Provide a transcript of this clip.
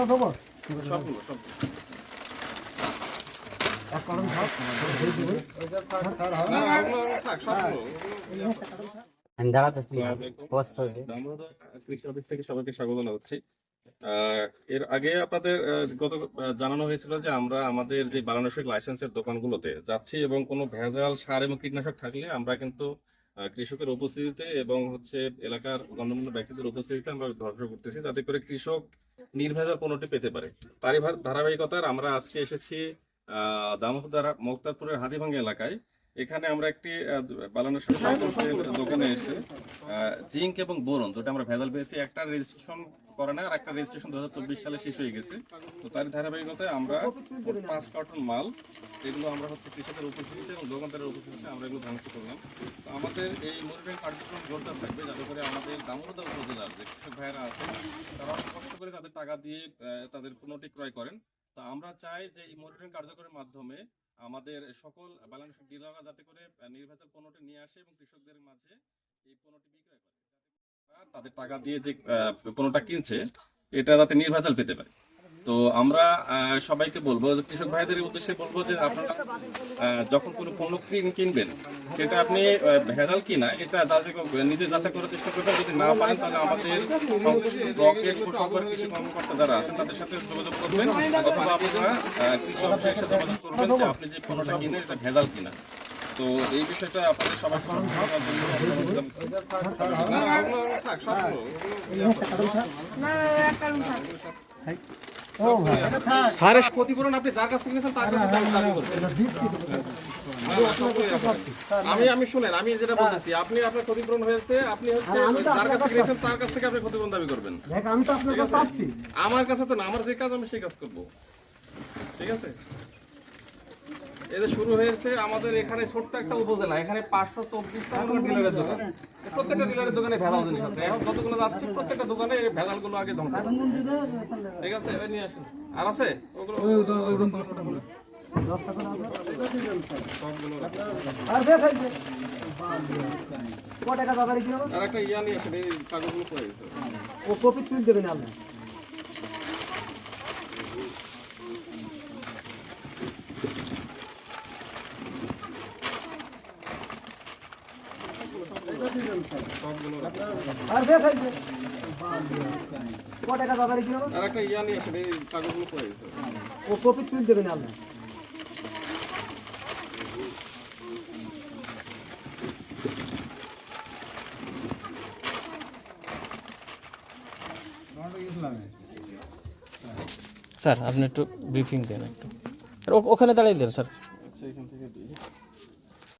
দেবো সবগুলো সবগুলো সবাইকে স্বাগত জানাচ্ছি। আহ, এর আগে আপনাদের গত জানানো হয়েছিল যে আমরা আমাদের যে বারাণসিক লাইসেন্সের দোকানগুলোতে যাচ্ছি এবং কোনো ভেজাল সার এবং কীটনাশক থাকলে আমরা কিন্তু কৃষকের উপস্থিতিতে এবং হচ্ছে এলাকার গণ্যমান্য ব্যক্তিদের উপস্থিতিতে আমরা ধ্বংস করতেছি যাতে করে কৃষক নির্ভেজাল পণ্যটি পেতে পারে। তারই ধারাবাহিকতার আমরা আজকে এসেছি আহ, দামোদর মোক্তারপুরের হাতিভাঙ্গা এলাকায়। এখানে আমরা একটি বালানাসের দোকানে এসে জিঙ্ক এবং বোরন যেটা আমরা ভেজাল পেয়েছি। একটা রেজিস্ট্রেশন করে না আর একটা রেজিস্ট্রেশন দু সালে শেষ হয়ে গেছে। তো তার ধারাবাহিকতায় আমরা পাঁচ কার্টন মাল এগুলো আমরা হচ্ছে কৃষকের উপস্থিতিতে এবং দোকানদারের উপস্থিতিতে আমরা এগুলো ধ্বংস করলাম। তো আমাদের এই মনিটরিং কার্যক্রম জোরদার থাকবে যাতে করে আমাদের দামোদা উপজেলার যে কৃষক ভাইয়েরা আছেন তারা কষ্ট করে তাদের টাকা দিয়ে তাদের পণ্যটি ক্রয় করেন। তো আমরা চাই যে এই মনিটরিং কার্যক্রমের মাধ্যমে আমাদের সকল ব্যালেন্স ডিলাররা যাতে করে নির্ভেজাল পণ্যটি নিয়ে আসে এবং কৃষকদের মাঝে এই পণ্যটি বিক্রয় করে। তাদের টাকা দিয়ে যে পণ্যটা কিনছে, এটা যাতে নির্ভেজাল পেতে পারে। তো আমরা সবাইকে বলব যে কৃষক ভাইদের উদ্দেশ্যে বলব যে আপনারা যখন কোনো পণ্য কিন- কিনবেন সেটা আপনি ভেজাল কিনা এটা করে নিজে যাচাই করার চেষ্টা করবেন। যদি না পারেন তাহলে আমাদের ব্লকের সকল কৃষি কর্মকর্তা যারা আছেন তাদের সাথে যোগাযোগ করবেন অথবা আপনারা কৃষি অফিসের সাথে যোগাযোগ করবেন যে আপনি যে পণ্যটা কিনেন এটা ভেজাল কিনা। তো এই বিষয়টা আপনাদের সবাইকে করার জন্য ক্ষতিপূরণ আপনি যার কাছ থেকে তার কাছে দাবি করবেন। আমি আমি শুনেন আমি যেটা বলতেছি আপনি আপনার ক্ষতিপূরণ হয়েছে আপনি হচ্ছে যার কাছ থেকে নিয়েছেন তার কাছ থেকে আপনি ক্ষতিপূরণ দাবি করবেন। আমি তো আপনার কাছে আসছি আমার কাছে তো না আমার যে কাজ আমি সেই কাজ করব। ঠিক আছে? এই শুরু হয়েছে আমাদের এখানে ছোট্ট একটা উপজেলা এখানে পাঁচশো চব্বিশটা ডিলারের দোকান। প্রত্যেকটা ডিলারের দোকানে ভেজাল জিনিস আছে। এখন যতগুলো যাচ্ছে? প্রত্যেকটা দোকানে এই ভেজালগুলো আগে ধ্বংস ঠিক আছে এবার নিয়ে আসেন। আর আছে? ওগুলো। আর একটা ইয়া নিয়ে আসেন এই কাগজগুলো পড়ে ও কপি তুই দেবেন আপনি? আর দে ভাই দে। ক টাকা দাদারে কি হবে আর একটা ইয়া নিয়ে আসেন এই কাগজগুলো পড়ে গেছে ও কপি তুই দেবেন আপনি স্যার আপনি একটু ব্রিফিং দেন একটু আর ও- ওখানে দাঁড়িয়ে দেন স্যার আচ্ছা এখান থেকে দিই